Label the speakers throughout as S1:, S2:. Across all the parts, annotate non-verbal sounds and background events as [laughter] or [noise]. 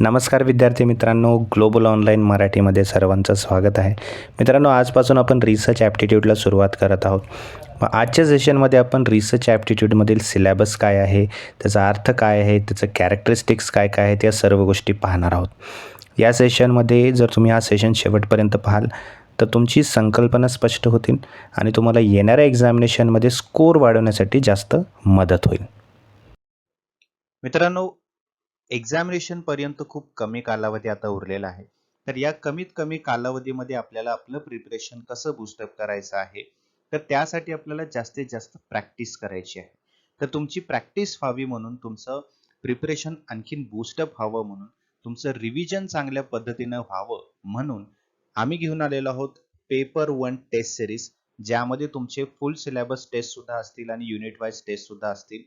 S1: नमस्कार विद्यार्थी मित्रांनो ग्लोबल ऑनलाईन मराठीमध्ये सर्वांचं स्वागत आहे. मित्रांनो आजपासून आपण रिसर्च ॲप्टिट्यूडला सुरुवात करत आहोत. मग आजच्या सेशनमध्ये आपण रिसर्च ॲप्टिट्यूडमधील सिलॅबस काय आहे त्याचा अर्थ काय आहे त्याचं कॅरेक्टरिस्टिक्स काय काय आहेत या सर्व गोष्टी पाहणार आहोत. या सेशनमध्ये जर तुम्ही हा सेशन शेवटपर्यंत पाहाल तर तुमची संकल्पना स्पष्ट होतील आणि तुम्हाला येणाऱ्या एक्झामिनेशनमध्ये स्कोर वाढवण्यासाठी जास्त मदत होईल.
S2: मित्रांनो एक्झामिनेशन पर्यंत खूप कमी कालावधी आता उरलेला आहे. तर या कमीत कमी कालावधीमध्ये आपल्याला आपलं प्रिपरेशन कसं बुस्टअप करायचं आहे? तर त्यासाठी आपल्याला जास्तीत जास्त प्रॅक्टिस करायची आहे. तर तुमची प्रॅक्टिस व्हावी म्हणून तुमचं प्रिपरेशन आणखीन बूस्टअप व्हावं म्हणून तुमचं रिव्हिजन चांगल्या पद्धतीनं व्हावं म्हणून आम्ही घेऊन आलेलो आहोत पेपर वन टेस्ट सिरीज ज्यामध्ये तुमचे फुल सिलेबस टेस्ट सुद्धा असतील आणि युनिट वाईज टेस्ट सुद्धा असतील.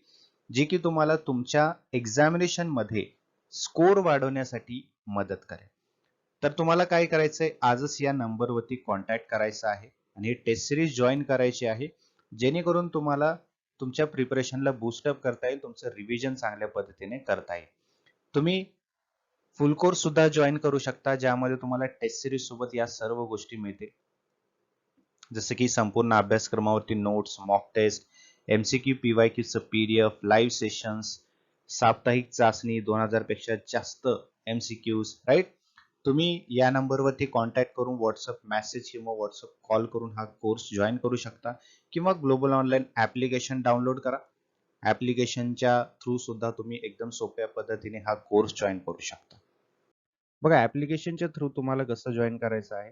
S2: जी की तुम्हाला तुमच्या एक्झामिनेशनमध्ये स्कोर वाढवण्यासाठी मदत करेल. तर तुम्हाला काय करायचंय? आजच या नंबरवरती कॉन्टॅक्ट करायचा आहे आणि ही टेस्ट सिरीज जॉईन करायची आहे. जेणेकरून तुम्हाला तुमच्या प्रिपरेशनला बूस्टअप करता येईल तुमचं रिव्हिजन चांगल्या पद्धतीने करता येईल. तुम्ही फुल कोर्स सुद्धा जॉईन करू शकता ज्यामध्ये तुम्हाला टेस्ट सिरीज सोबत या सर्व गोष्टी मिळतील. जसं की संपूर्ण अभ्यासक्रमावरती नोट्स मॉक टेस्ट एमसीक्यू पीवाय क्यूचं पीडीएफ लाईव्ह सेशन्स साप्ताहिक चाचणी दोन हजारपेक्षा जास्त एमसीक्यूज राईट तुम्ही या नंबरवरती कॉन्टॅक्ट करून व्हॉट्सअप मेसेज किंवा व्हॉट्सअप कॉल करून हा कोर्स जॉईन करू शकता किंवा ग्लोबल ऑनलाईन ऍप्लिकेशन डाउनलोड करा. ऍप्लिकेशनच्या थ्रू सुद्धा तुम्ही एकदम सोप्या पद्धतीने हा कोर्स जॉईन करू शकता. बघा ऍप्लिकेशनच्या थ्रू तुम्हाला कसं जॉईन करायचं आहे?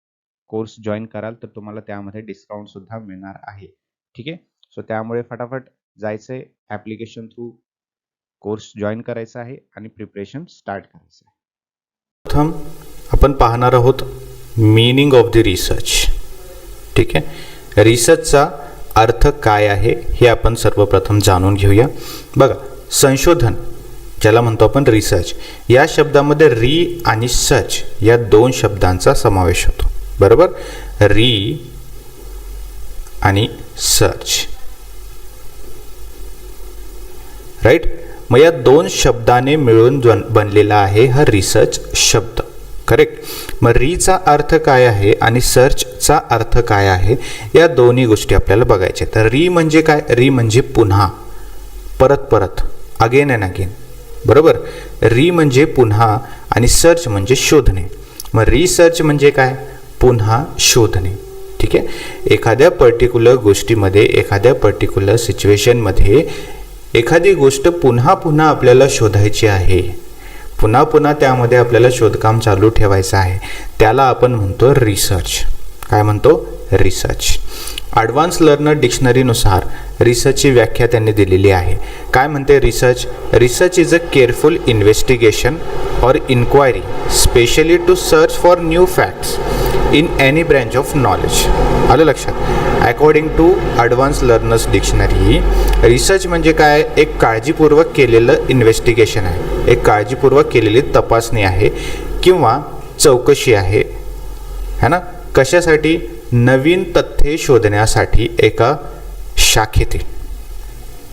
S2: कोर्स जॉईन कराल तर तुम्हाला त्यामध्ये डिस्काउंट सुद्धा मिळणार आहे. ठीक आहे? सो त्यामुळे फटाफट जायचंय ऍप्लिकेशन थ्रू कोर्स जॉईन करायचा आहे आणि प्रिपरेशन स्टार्ट करायचं आहे.
S3: प्रथम आपण पाहणार आहोत मीनिंग ऑफ द रिसर्च ठीक आहे? रिसर्चचा अर्थ काय आहे हे आपण सर्वप्रथम जाणून घेऊया. बघा संशोधन ज्याला म्हणतो आपण रिसर्च या शब्दामध्ये री आणि सर्च या दोन शब्दांचा समावेश होतो. बरोबर? री आणि सर्च. राईट मग या दोन शब्दाने मिळून बनलेला आहे हा रिसर्च शब्द. करेक्ट मग रीचा अर्थ काय आहे आणि सर्चचा अर्थ काय आहे? या दोन्ही गोष्टी आपल्याला बघायच्या तर री म्हणजे काय? री म्हणजे पुन्हा. परत परत. अगेन अँड अगेन बरोबर? री म्हणजे पुन्हा आणि सर्च म्हणजे शोधणे. मग रिसर्च म्हणजे काय? पुन्हा शोधणे. ठीक आहे? एखाद्या पर्टिक्युलर गोष्टीमध्ये एखाद्या पर्टिक्युलर सिच्युएशनमध्ये एखादी गोष्ट पुन्हा पुन्हा आपल्याला शोधायची आहे. पुन्हा पुन्हा त्यामध्ये आपल्याला शोधकाम चालू ठेवायचं आहे. त्याला आपण म्हणतो रिसर्च काय म्हणतो? रिसर्च ॲडव्हान्स लर्नर डिक्शनरीनुसार रिसर्चची व्याख्या त्यांनी दिलेली आहे. काय म्हणते research research is a careful investigation or inquiry specially to search for new facts in any branch of knowledge आलं लक्षात? According to advance learners dictionary research म्हणजे काय? एक काळजीपूर्वक केलेलं इन्व्हेस्टिगेशन आहे. एक काळजीपूर्वक केलेली तपासणी आहे किंवा चौकशी आहे. है ना? कशासाठी? नवीन तथ्ये शोधण्यासाठी एका शाखेतील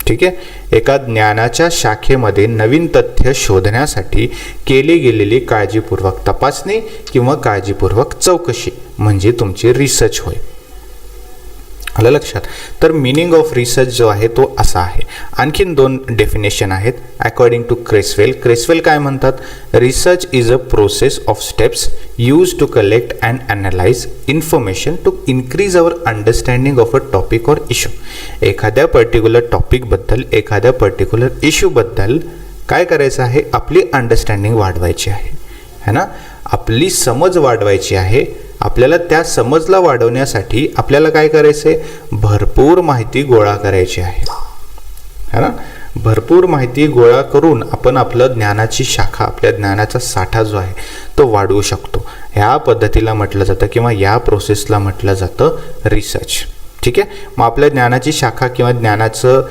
S3: ठीक आहे? एका ज्ञानाच्या शाखेमध्ये नवीन तथ्य शोधण्यासाठी केली गेलेली काळजीपूर्वक तपासणी किंवा काळजीपूर्वक चौकशी म्हणजे तुमची रिसर्च होय. आलं लक्षात. तर मिनिंग ऑफ रिसर्च जो आहे तो असा आहे. आणखीन दोन डेफिनेशन आहेत. अकॉर्डिंग टू क्रेसवेल क्रेसवेल काय म्हणतात? Research is a process of steps use to collect and analyse information to increase our understanding of a topic or issue एखाद्या पर्टिक्युलर टॉपिकबद्दल एखाद्या पर्टिक्युलर इश्यूबद्दल काय करायचं आहे? आपली अंडरस्टँडिंग वाढवायची आहे. है ना? आपली समज वाढवायची आहे. आपल्याला त्या समजला वाढवण्यासाठी आपल्याला काय करायचं आहे भरपूर माहिती गोळा करायची आहे. है ना? भरपूर माहिती गोळा करून आपण आपलं ज्ञानाची शाखा आपल्या ज्ञानाचा साठा जो आहे तो वाढवू शकतो. ह्या पद्धतीला म्हटलं जातं किंवा या प्रोसेसला म्हटलं जातं रिसर्च ठीक आहे? मग आपल्या ज्ञानाची शाखा किंवा ज्ञानाचं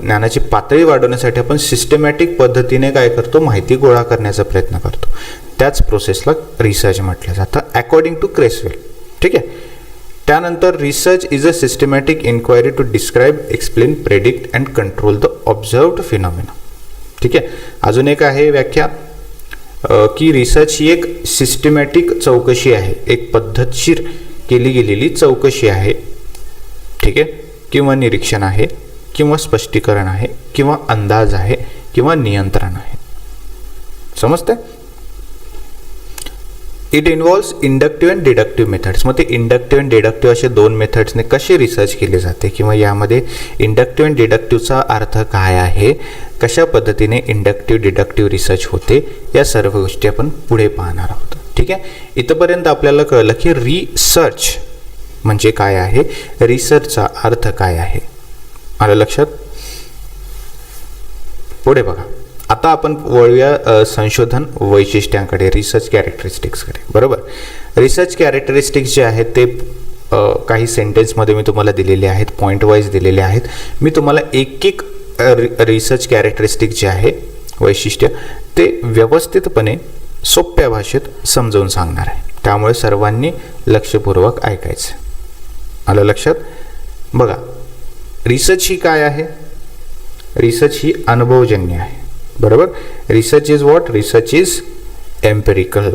S3: ज्ञानाची पातळी वाढवण्यासाठी आपण सिस्टमॅटिक पद्धतीने काय करतो? माहिती गोळा करण्याचा प्रयत्न करतो. त्याच प्रोसेसला रिसर्च म्हटलं जातं अकॉर्डिंग टू क्रेसवेल ठीक आहे? त्यानंतर research is a systematic inquiry to describe explain predict and control the observed phenomena ठीक आहे? अजून एक आहे व्याख्या की रिसर्च ही एक सिस्टमॅटिक चौकशी आहे. एक पद्धतशीर केली गेलेली चौकशी आहे. ठीक आहे? किंवा निरीक्षण आहे किंवा स्पष्टीकरण आहे किंवा अंदाज आहे किंवा नियंत्रण आहे. समजतंय? It involves inductive and deductive methods मग ते इंडक्टिव्ह अँड डिडक्टिव्ह असे दोन मेथड्सने कसे रिसर्च केले जाते? किंवा यामध्ये इंडक्टिव्ह अँड डिडक्टिव्हचा अर्थ काय आहे? कशा पद्धतीने इंडक्टिव्ह डिडक्टिव्ह रिसर्च होते? या सर्व गोष्टी आपण पुढे पाहणार आहोत. ठीक आहे? इथंपर्यंत आपल्याला कळलं की रिसर्च म्हणजे काय आहे? रिसर्चचा अर्थ काय आहे? आलं लक्षात? पुढे बघा. आता आपण वळूया संशोधन वैशिष्ट्यांकडे रिसर्च कॅरेक्टरिस्टिक्सकडे बरोबर? रिसर्च कॅरेक्टरिस्टिक्स जे आहेत ते काही सेंटेन्समध्ये मी तुम्हाला दिलेले आहेत पॉईंट वाईज दिलेले आहेत. मी तुम्हाला एक एक रिसर्च कॅरेक्टरिस्टिक जे आहे वैशिष्ट्य ते व्यवस्थितपणे सोप्या भाषेत समजावून सांगणार आहे. त्यामुळे सर्वांनी लक्षपूर्वक ऐकायचं. आलं लक्षात? बघा रिसर्च ही काय आहे? रिसर्च ही अनुभवजन्य आहे. बरोबर research is what research is empirical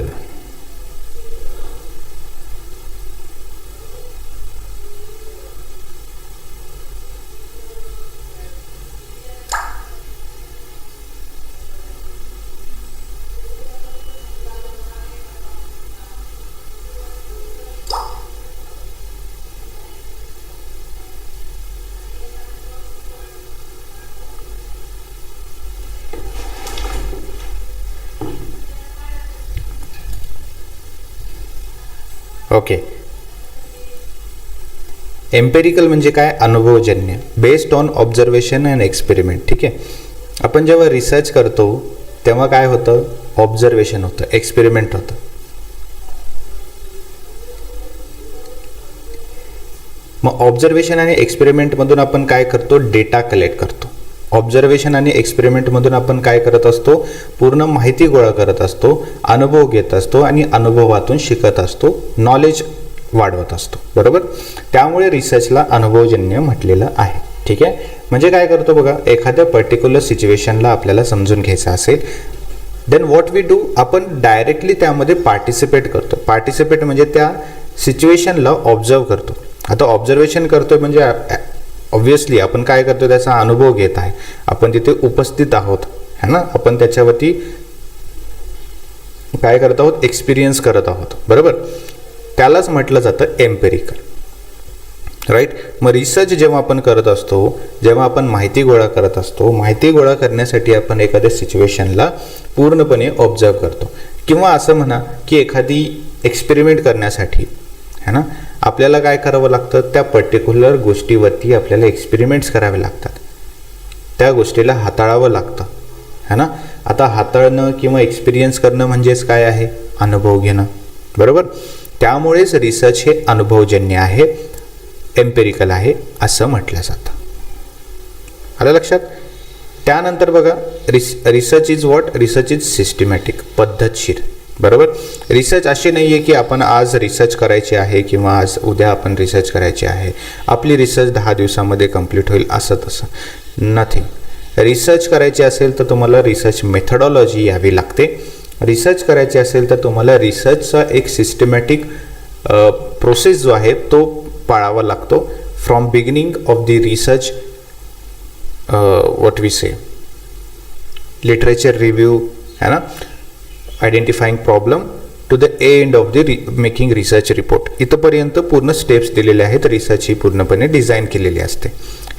S3: empirical म्हणजे काय? अनुभवजन्य based on observation and experiment ठीक आहे? आपण जेव्हा रिसर्च करतो तेव्हा काय होतं? ऑब्झर्वेशन होतं एक्सपेरिमेंट होतं. मग ऑब्झर्वेशन आणि एक्सपेरिमेंटमधून आपण काय करतो? डेटा कलेक्ट करतो. ऑब्झर्वेशन आणि एक्सपेरिमेंटमधून आपण काय करत असतो? पूर्ण माहिती गोळा करत असतो अनुभव घेत असतो आणि अनुभवातून शिकत असतो. नॉलेज वाढवत असतो. बरोबर? त्यामुळे रिसर्चला अनुभवजन्य म्हटलेलं आहे. ठीक आहे? म्हणजे काय करतो बघा एखाद्या पर्टिक्युलर सिच्युएशनला आपल्याला समजून घ्यायचं असेल देन व्हॉट वी डू आपण डायरेक्टली त्यामध्ये पार्टिसिपेट करतो. पार्टिसिपेट म्हणजे त्या सिच्युएशनला ऑब्झर्व करतो. आता ऑब्झर्वेशन करतोय म्हणजे ऑब्व्हियसली आपण काय करतो त्याचा अनुभव घेत आहे. आपण तिथे उपस्थित आहोत है ना? आपण त्याच्यावरती काय करत आहोत? एक्सपिरियन्स करत आहोत. बरोबर? त्यालाच म्हटलं जातं एम्पेरिकल. राईट मग रिसर्च जेव्हा आपण करत असतो जेव्हा आपण माहिती गोळा करत असतो माहिती गोळा करण्यासाठी आपण एखाद्या सिच्युएशनला पूर्णपणे ऑब्झर्व करतो. किंवा असं म्हणा की एखादी एक्सपेरिमेंट करण्यासाठी है ना? आपल्याला काय करावं लागतं? त्या पर्टिक्युलर गोष्टीवरती आपल्याला एक्सपेरिमेंट्स करावे लागतात. त्या गोष्टीला हाताळावं लागतं. है ना? आता हाताळणं किंवा एक्सपिरियन्स करणं म्हणजेच काय आहे? अनुभव घेणं. बरोबर? त्यामुळेच रिसर्च हे अनुभवजन्य आहे एम्पेरिकल आहे असं म्हटलं जातं. आलं लक्षात? त्यानंतर बघा रिस research is what research is systematic पद्धतशीर. बरोबर? रिसर्च अशी नाही आहे की आपण आज रिसर्च करायची आहे किंवा आज उद्या आपण रिसर्च करायची आहे. आपली रिसर्च दहा दिवसामध्ये कंप्लीट होईल असं तसं नथिंग. रिसर्च करायची असेल तर तुम्हाला रिसर्च मेथडॉलॉजी यावी लागते. रिसर्च करायची असेल तर तुम्हाला रिसर्चचा एक सिस्टमॅटिक प्रोसेस जो आहे तो पाळावा लागतो. From beginning of the research what we say literature review है ना? Identifying problem to the end of the making research report इथंपर्यंत पूर्ण स्टेप्स दिलेले आहेत. रिसर्च ही पूर्णपणे डिझाईन केलेली असते.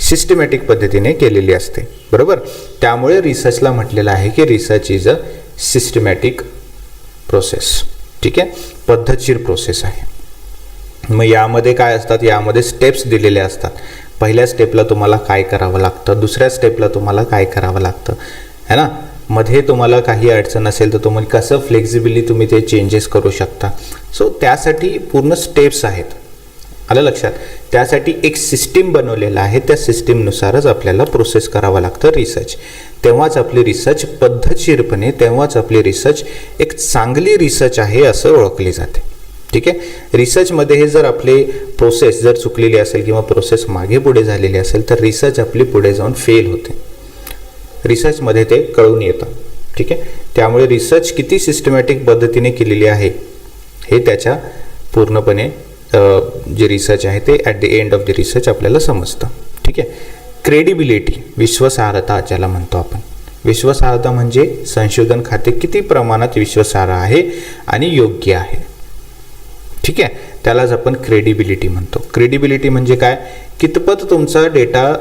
S3: सिस्टमॅटिक पद्धतीने केलेली असते. बरोबर? त्यामुळे रिसर्चला म्हटलेलं आहे की research is a systematic process ठीक आहे? पद्धतशीर प्रोसेस आहे. मग यामध्ये काय असतात? यामध्ये स्टेप्स दिलेले असतात. पहिल्या स्टेपला तुम्हाला काय करावं लागतं? दुसऱ्या स्टेपला तुम्हाला काय करावं लागतं? है ना? मध्ये तुम्हाला काही अडचण असेल तर तुम्ही कसं फ्लेक्झिबिली तुम्ही ते चेंजेस करू शकता? सो त्यासाठी पूर्ण स्टेप्स आहेत. आलं लक्षात? त्यासाठी एक सिस्टीम बनवलेलं आहे. त्या सिस्टीमनुसारच आपल्याला प्रोसेस करावं लागतं रिसर्च तेव्हाच आपली रिसर्च पद्धतशीरपणे तेव्हाच आपली रिसर्च एक चांगली रिसर्च आहे असं ओळखली जाते. ठीक आहे? रिसर्चमध्ये हे जर आपले प्रोसेस जर चुकलेली असेल किंवा प्रोसेस मागे पुढे झालेली असेल तर रिसर्च आपली पुढे जाऊन फेल होते. रिसर्चमध्ये ते कळून येतं. ठीक आहे? त्यामुळे रिसर्च किती सिस्टमॅटिक पद्धतीने केलेली आहे हे त्याच्या पूर्णपणे जे रिसर्च आहे ते at the end of the research आपल्याला समजतं. ठीक आहे? क्रेडिबिलिटी विश्वासार्हता ज्याला म्हणतो आपण. विश्वासार्हता म्हणजे संशोधन खाते किती प्रमाणात विश्वासार्ह आहे आणि योग्य आहे. ठीक आहे? त्यालाच आपण क्रेडिबिलिटी म्हणतो. क्रेडिबिलिटी म्हणजे काय? कितपत तुमचा डेटा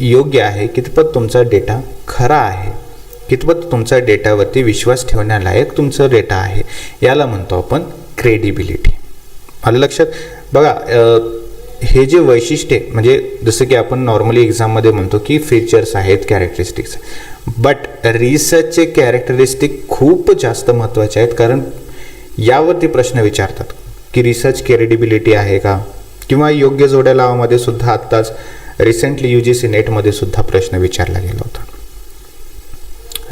S3: योग्य आहे कितपत तुमचा डेटा खरा आहे कितपत तुमचा डेटावरती विश्वास ठेवण्यालायक तुमचं डेटा आहे याला म्हणतो आपण क्रेडिबिलिटी आलं लक्षात? बघा हे जे वैशिष्ट्य म्हणजे जसं की आपण नॉर्मली एक्झाममध्ये म्हणतो की फीचर्स आहेत कॅरेक्टरिस्टिक्स बट रिसर्चचे कॅरेक्टरिस्टिक खूप जास्त महत्त्वाचे आहेत कारण यावरती प्रश्न विचारतात की रिसर्च क्रेडिबिलिटी आहे का? किंवा योग्य जोड्या लावामध्ये सुद्धा आत्ताच रिसेंटली यू जी सी नेटमध्ये सुद्धा प्रश्न विचारला गेला होता.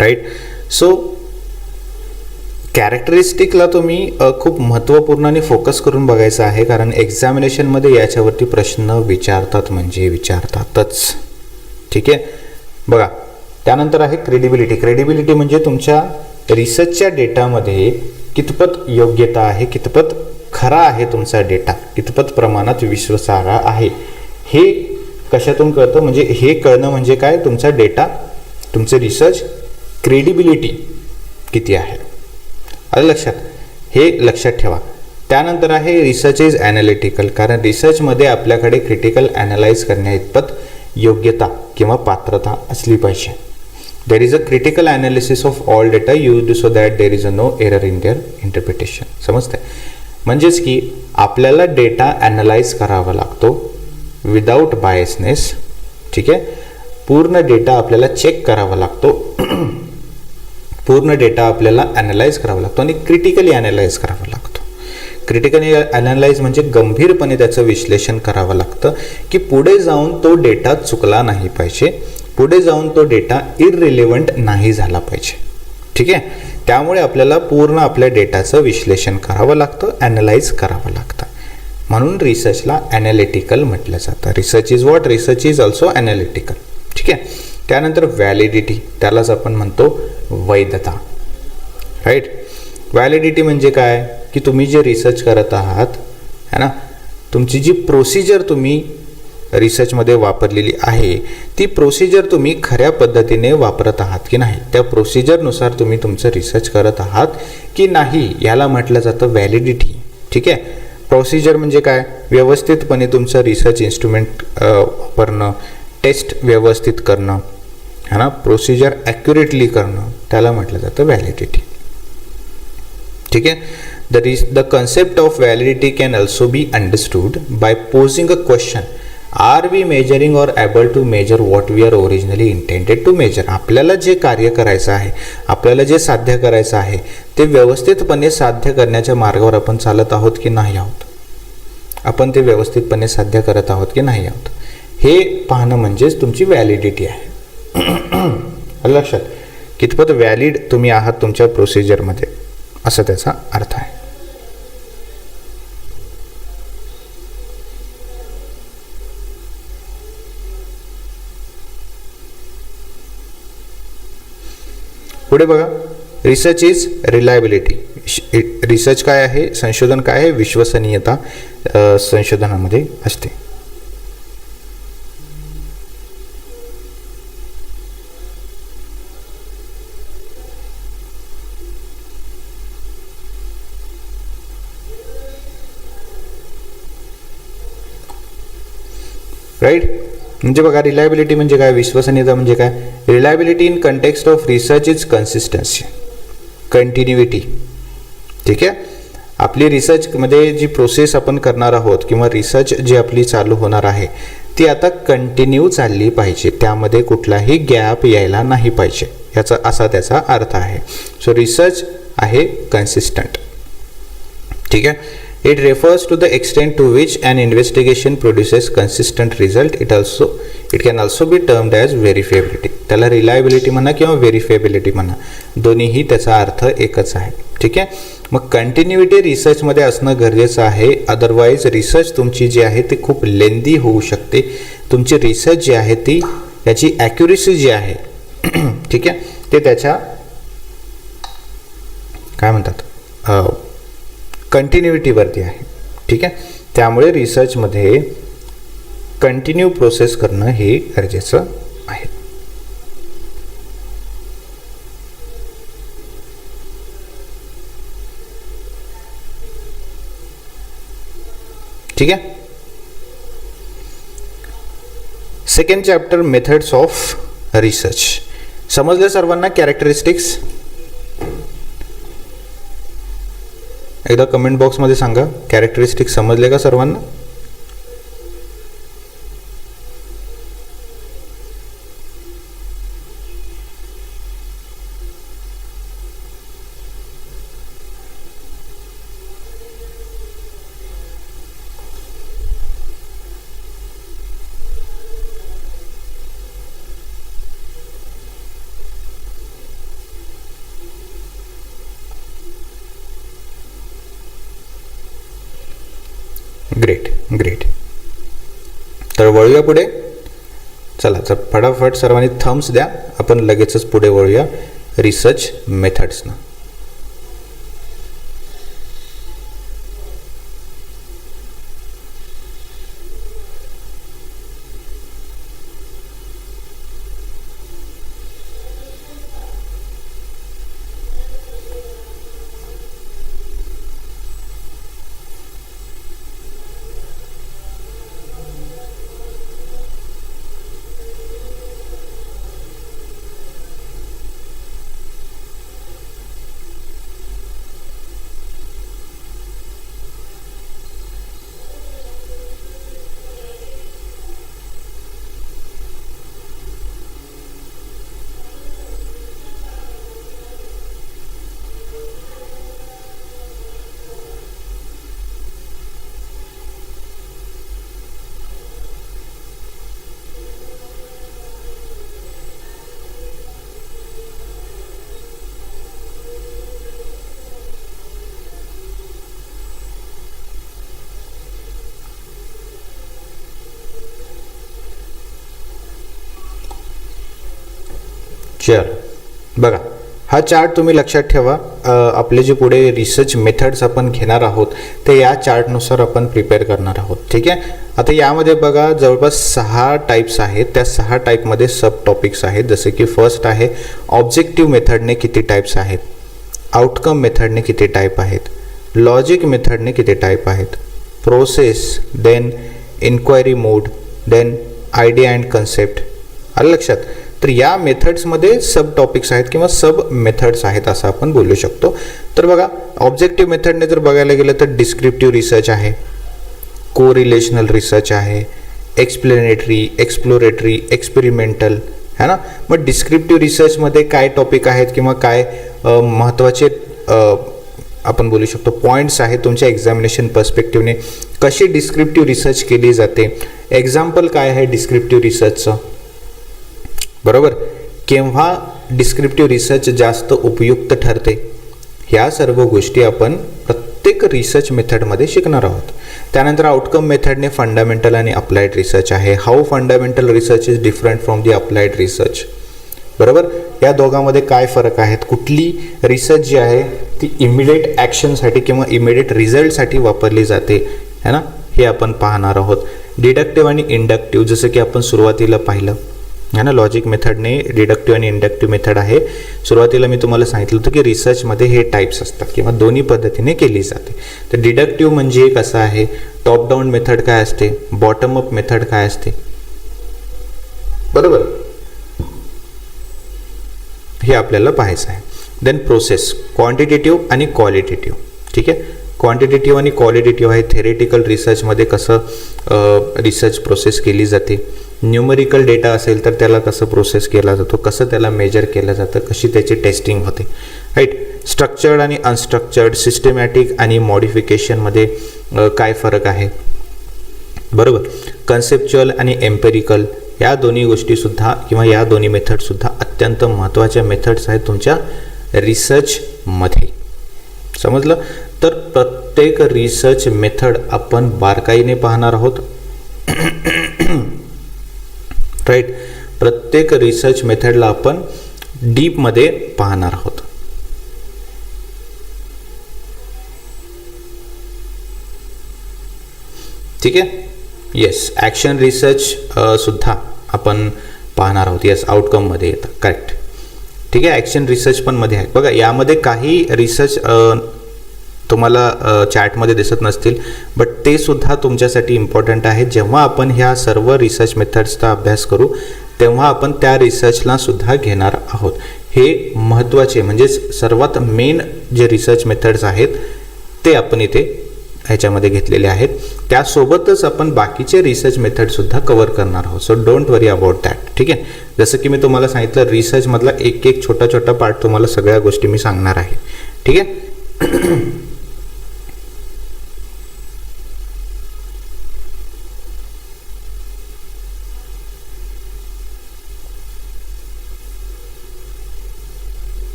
S3: राईट सो कॅरेक्टरिस्टिकला तुम्ही खूप महत्त्वपूर्ण आणि फोकस करून बघायचं आहे. कारण एक्झामिनेशनमध्ये याच्यावरती प्रश्न विचारतात म्हणजे विचारतातच. ठीक आहे? बघा त्यानंतर आहे क्रेडिबिलिटी क्रेडिबिलिटी म्हणजे तुमच्या रिसर्चच्या डेटामध्ये कितपत योग्यता आहे कितपत खरा आहे तुमचा डेटा कितपत प्रमाणात विश्वासार्ह आहे. हे कशातून कळतं? म्हणजे हे कळणं म्हणजे काय? तुमचा डेटा तुमचं रिसर्च क्रेडिबिलिटी किती आहे? आलं लक्षात. हे लक्षात ठेवा. त्यानंतर आहे रिसर्च इज ॲनालिटिकल कारण रिसर्चमध्ये आपल्याकडे क्रिटिकल ॲनालाइज करण्याइतपत योग्यता किंवा पात्रता असली पाहिजे. There is a critical analysis of all data use so that there is a no error in their interpretation समजतंय? म्हणजेच की आपल्याला डेटा ॲनालाइज करावा लागतो विदाऊट बायसनेस ठीक आहे? पूर्ण डेटा आपल्याला चेक करावा लागतो. पूर्ण डेटा आपल्याला ॲनालाइज करावा लागतो आणि क्रिटिकली ॲनालाइज करावा लागतो. क्रिटिकली ॲनालाइज म्हणजे गंभीरपणे त्याचं विश्लेषण करावं लागतं की पुढे जाऊन तो डेटा चुकला नाही पाहिजे पुढे जाऊन तो डेटा इररिलेवंट नाही झाला पाहिजे. ठीक आहे? त्यामुळे आपल्याला पूर्ण आपल्या डेटाचं विश्लेषण करावं लागतं ॲनालाइज करावं लागतं. म्हणून रिसर्चला ॲनालिटिकल म्हटलं जातं. Research is what research is also analytical ठीक आहे? त्यानंतर व्हॅलिडिटी त्यालाच आपण म्हणतो वैधता. राईट व्हॅलिडिटी म्हणजे काय? की तुम्ही जे रिसर्च करत आहात है ना? तुमची जी प्रोसिजर तुम्ही रिसर्चमध्ये वापरलेली आहे ती प्रोसिजर तुम्ही खऱ्या पद्धतीने वापरत आहात की नाही? त्या प्रोसिजरनुसार तुम्ही तुमचं रिसर्च करत आहात की नाही? याला म्हटलं जातं व्हॅलिडिटी ठीक आहे? प्रोसिजर म्हणजे काय? व्यवस्थितपणे तुमचं रिसर्च इन्स्ट्रुमेंट वापरणं टेस्ट व्यवस्थित करणं है ना? प्रोसिजर ॲक्युरेटली करणं. त्याला म्हटलं जातं व्हॅलिडिटी ठीक आहे? The ridge the concept of validity can also be understood by posing a question are we measuring or able to measure what we are originally intended to measure आपल्याला जे कार्य करायचं आहे आपल्याला जे साध्य करायचं आहे ते व्यवस्थितपणे साध्य करण्याच्या मार्गावर आपण चालत आहोत की नाही आहोत? आपण ते व्यवस्थितपणे साध्य करत आहोत की नाही आहोत? हे पाहणं म्हणजेच तुमची व्हॅलिडिटी आहे. [clears throat] लक्षात? कितपत व्हॅलिड तुम्ही आहात तुमच्या प्रोसिजरमध्ये असा त्याचा अर्थ आहे. पुढे बघा. रिसर्च इज रिलायबिलिटी रिसर्च काय आहे? संशोधन काय आहे? विश्वसनीयता संशोधनामध्ये असते. राईट म्हणजे बघा रिलायबिलिटी म्हणजे काय? विश्वसनीयता म्हणजे काय? Reliability in context of research is consistency continuity ठीक आहे? आपली रिसर्चमध्ये जी प्रोसेस आपण करणार आहोत किंवा रिसर्च जी आपली चालू होणार आहे ती आता कंटिन्यू चालली पाहिजे. त्यामध्ये कुठलाही गॅप यायला नाही पाहिजे. याचा असा त्याचा अर्थ आहे. सो रिसर्च आहे कन्सिस्टंट ठीक आहे? It refers to the extent to which an investigation produces consistent result it also it can also be termed as verifiability त्याला रिलायबिलिटी म्हणा किंवा व्हेरिफेबिलिटी म्हणा. दोन्हीही त्याचा अर्थ एकच आहे. ठीक आहे? मग कंटिन्युटी रिसर्चमध्ये असणं गरजेचं आहे. अदरवाईज रिसर्च तुमची जी आहे ती खूप लेंदी होऊ शकते. तुमची रिसर्च जी आहे ती याची ॲक्युरेसी जी आहे [clears throat] ठीक आहे? ते त्याच्या काय म्हणतात? कंटिन्युटीवरती आहे. ठीक आहे? त्यामुळे रिसर्चमध्ये कंटिन्यू प्रोसेस करणं हे गरजेचं आहे. ठीक आहे? Second chapter methods of research समजलं सर्वांना कॅरेक्टरिस्टिक्स एकदा कमेंट बॉक्समध्ये सांगा. कॅरेक्टरिस्टिक समजले का सर्वांना? ग्रेट ग्रेट तर वळूया पुढे. चला तर फटाफट सर्वांनी थम्स द्या. आपण लगेचच पुढे वळूया. रिसर्च मेथड्सनं चल बघा हा चार्ट तुम्ही लक्षात ठेवा. आपले जे पुढे रिसर्च मेथड्स आपण घेणार आहोत ते या चार्टनुसार आपण प्रिपेअर करणार आहोत. ठीक आहे? आता यामध्ये बघा जवळपास सहा टाईप्स आहेत. त्या सहा टाईपमध्ये सब टॉपिक्स आहेत. जसे की फर्स्ट आहे ऑब्जेक्टिव्ह मेथडने किती टाईप्स आहेत? आउटकम मेथडने किती टाईप आहेत? लॉजिक मेथडने किती टाईप आहेत? Process then inquiry mode then idea and concept आलं लक्षात? तर या मेथड्समध्ये सब टॉपिक्स आहेत किंवा सब मेथड्स आहेत असं आपण बोलू शकतो. तर बघा ऑब्जेक्टिव्ह मेथडने जर बघायला गेलं तर डिस्क्रिप्टिव्ह रिसर्च आहे को रिलेशनल रिसर्च आहे एक्सप्लेनेटरी एक्सप्लोरेटरी एक्सपेरिमेंटल है ना? मग डिस्क्रिप्टिव्ह रिसर्चमध्ये काय टॉपिक आहेत किंवा काय महत्त्वाचे आपण बोलू शकतो पॉईंट्स आहेत तुमच्या एक्झामिनेशन पर्स्पेक्टिव्हने कशी डिस्क्रिप्टिव्ह रिसर्च केली जाते? एक्झाम्पल काय आहे डिस्क्रिप्टिव्ह रिसर्चचं बरोबर? केव्हा डिस्क्रिप्टिव्ह रिसर्च जास्त उपयुक्त ठरते? ह्या सर्व गोष्टी आपण प्रत्येक रिसर्च मेथडमध्ये शिकणार आहोत. त्यानंतर आउटकम मेथडने फंडामेंटल आणि अप्लाइड रिसर्च आहे. How fundamental research is different from the applied research बरोबर? या दोघांमध्ये काय फरक आहेत? कुठली रिसर्च जी आहे ती इमिडिएट ॲक्शनसाठी किंवा इमिडिएट रिझल्टसाठी वापरली जाते है ना? हे आपण पाहणार आहोत. डिडक्टिव्ह आणि इंडक्टिव्ह जसं की आपण सुरुवातीला पाहिलं. है ना लॉजिक मेथडने डिडक्टिव्ह आणि इंडक्टिव्ह मेथड आहे. सुरुवातीला मी तुम्हाला सांगितलं होतं की रिसर्चमध्ये हे टाईप्स असतात किंवा दोन्ही पद्धतीने केली जाते. तर डिडक्टिव्ह म्हणजे कसं आहे टॉप डाऊन मेथड काय असते बॉटम अप मेथड काय असते? बरोबर? हे आपल्याला पाहायचं आहे. देन प्रोसेस क्वांटिटेटिव्ह आणि क्वालिटेटिव्ह ठीक आहे? क्वांटिटेटिव्ह आणि क्वालिटेटिव्ह आहे. थेरेटिकल रिसर्चमध्ये कसं रिसर्च प्रोसेस केली जाते. न्यूमरिकल डेटा असेल तर त्याला कसं प्रोसेस केला जातो? कसं त्याला मेजर केलं जातं? कशी त्याची टेस्टिंग होते? राईट स्ट्रक्चर्ड आणि अनस्ट्रक्चर्ड सिस्टमॅटिक आणि मॉडिफिकेशनमध्ये काय फरक आहे? बरोबर? कन्सेप्च्युअल आणि एम्पेरिकल या दोन्ही गोष्टीसुद्धा किंवा या दोन्ही मेथडसुद्धा अत्यंत महत्त्वाच्या मेथड्स आहेत तुमच्या रिसर्चमध्ये समजलं? तर प्रत्येक रिसर्च मेथड आपण बारकाईने पाहणार आहोत. [clears throat] राईट प्रत्येक रिसर्च मेथडला आपण डीपमध्ये पाहणार आहोत. ठीक आहे? येस ॲक्शन रिसर्च सुद्धा आपण पाहणार आहोत. येस आउटकममध्ये येतं. करेक्ट ठीक आहे? ॲक्शन रिसर्च पण मध्ये आहे. बघा यामध्ये काही रिसर्च तुम्हाला चॅटमध्ये दिसत नसतील बट ते सुद्धा तुमच्यासाठी इम्पॉर्टंट आहे. जेव्हा आपण ह्या सर्व रिसर्च मेथड्सचा अभ्यास करू तेव्हा आपण त्या रिसर्चला सुद्धा घेणार आहोत. हे महत्त्वाचे म्हणजे सर्वात मेन जे रिसर्च मेथड्स आहेत ते आपण इथे ह्याच्यामध्ये घेतलेले आहेत. त्यासोबतच आपण बाकीचे रिसर्च मेथडसुद्धा कवर करणार आहोत. So don't worry about that ठीक आहे? जसं की मी तुम्हाला सांगितलं रिसर्चमधला एक एक छोटा छोटा पार्ट तुम्हाला सगळ्या गोष्टी मी सांगणार आहे. ठीक आहे?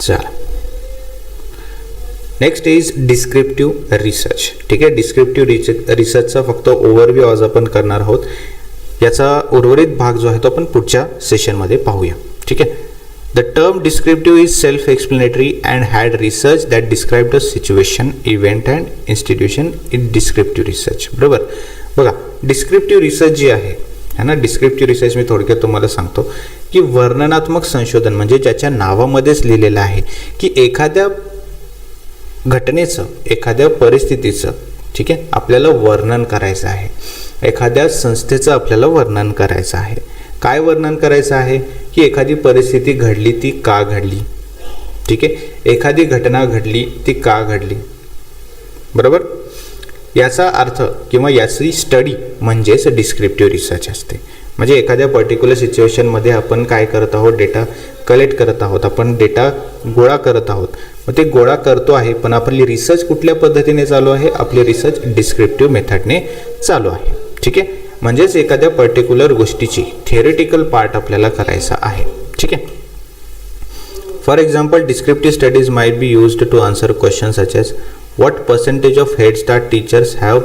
S3: चला. नेक्स्ट इज डिस्क्रिप्टिव्ह रिसर्च ठीक आहे? डिस्क्रिप्टिव्ह रिच रिसर्चचा फक्त ओव्हरव्ह्यू आज आपण करणार आहोत. याचा उर्वरित भाग जो आहे तो आपण पुढच्या सेशनमध्ये पाहूया. ठीक आहे? The term descriptive is self explanatory and had research that describe the situation event and institution in descriptive research बरोबर? बघा डिस्क्रिप्टिव्ह रिसर्च जी आहे है ना? डिस्क्रिप्टिव्ह रिसर्च मी थोडक्यात तुम्हाला सांगतो. की वर्णनात्मक संशोधन म्हणजे ज्याच्या नावामध्येच लिहिलेलं आहे की एखाद्या घटनेचं एखाद्या परिस्थितीचं ठीक आहे आपल्याला वर्णन करायचं आहे. एखाद्या संस्थेचं आपल्याला वर्णन करायचं आहे. काय वर्णन करायचं आहे? की एखादी परिस्थिती घडली ती का घडली? ठीक आहे? एखादी घटना घडली ती का घडली? बरोबर? याचा अर्थ किंवा याची स्टडी म्हणजेच डिस्क्रिप्टिव्ह रिसर्च असते. म्हणजे एखाद्या पर्टिक्युलर सिच्युएशनमध्ये आपण काय करत आहोत? डेटा कलेक्ट करत आहोत. आपण डेटा गोळा करत आहोत. मग ते गोळा करतो आहे पण आपली रिसर्च कुठल्या पद्धतीने चालू आहे? आपली रिसर्च डिस्क्रिप्टिव्ह मेथडने चालू आहे. ठीक आहे? म्हणजेच एखाद्या पर्टिक्युलर गोष्टीची थिअरिटिकल पार्ट आपल्याला करायचा आहे. ठीक आहे? For example descriptive studies might be used to answer question such as what percentage of head start teachers have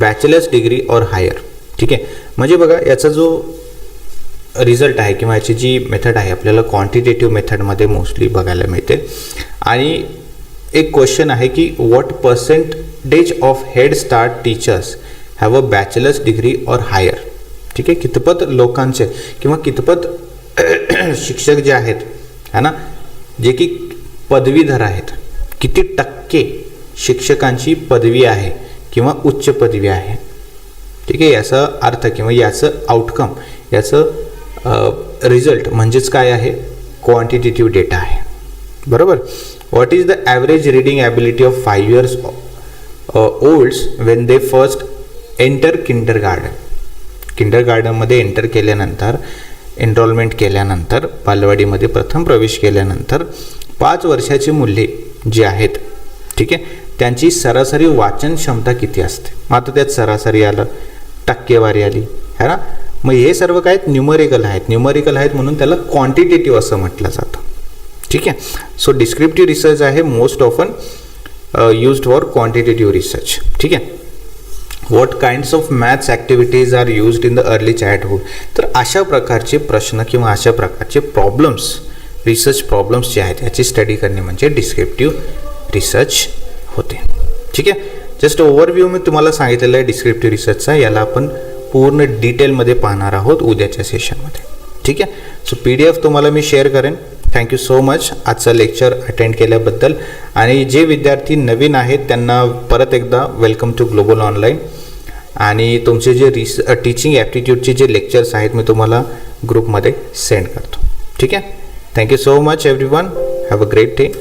S3: bachelor's degree or higher? ठीक आहे. म्हणजे बघा याचा जो रिझल्ट आहे किंवा याची जी मेथड आहे आपल्याला क्वांटिटेटिव्ह मेथडमध्ये मोस्टली बघायला मिळते. आणि एक क्वेश्चन आहे की what percentage of head start teachers have a bachelor's degree or higher ठीक आहे? कितपत लोकांचे किंवा कितपत [clears throat] शिक्षक जे आहेत है ना? जे की पदवीधर आहेत किती टक्के शिक्षकांची पदवी आहे किंवा उच्च पदवी आहे? ठीक आहे याचा अर्थ किंवा याचं आउटकम याचं रिझल्ट म्हणजेच काय आहे? क्वांटिटेटिव्ह डेटा आहे. बरोबर? What is the average reading ability of five years olds when they first enter kindergarten Kinder गार्डनमध्ये एंटर केल्यानंतर एनरोलमेंट केल्यानंतर बालवाडीमध्ये प्रथम प्रवेश केल्यानंतर पाच वर्षाची मुले जी आहेत ठीक आहे त्यांची सरासरी वाचन क्षमता किती असते? मग आता त्यात सरासरी आलं. टक्केवारी आली है ना? मग हे सर्व काय न्युमरिकल आहेत. न्युमरिकल आहेत म्हणून त्याला क्वांटिटेटिव्ह असं म्हटलं जातं. ठीक आहे? सो डिस्क्रिप्टिव्ह रिसर्च आहे most often used for quantitative research ठीक आहे? What kinds of maths activities are used in the early childhood तर अशा प्रकारचे प्रश्न किंवा अशा प्रकारचे प्रॉब्लेम्स रिसर्च प्रॉब्लेम्स जे आहेत याची स्टडी करणे म्हणजे डिस्क्रिप्टिव्ह रिसर्च होते. ठीक आहे? जस्ट ओव्हरव्ह्यू मी तुम्हाला सांगितलेलं आहे डिस्क्रिप्टिव्ह रिसर्चचा याला आपण पूर्ण डिटेलमध्ये पाहणार आहोत उद्याच्या सेशनमध्ये ठीक आहे? सो पी डी एफ तुम्हाला मी शेअर करेन. थँक्यू सो मच आजचं लेक्चर अटेंड केल्याबद्दल. आणि जे विद्यार्थी नवीन आहेत त्यांना परत एकदा वेलकम टू ग्लोबल ऑनलाईन आणि तुमचे जे रिस टीचिंग ॲप्टिट्यूडचे जे लेक्चर्स आहेत मी तुम्हाला ग्रुपमध्ये सेंड करतो. ठीक आहे? Thank you so much everyone have a great day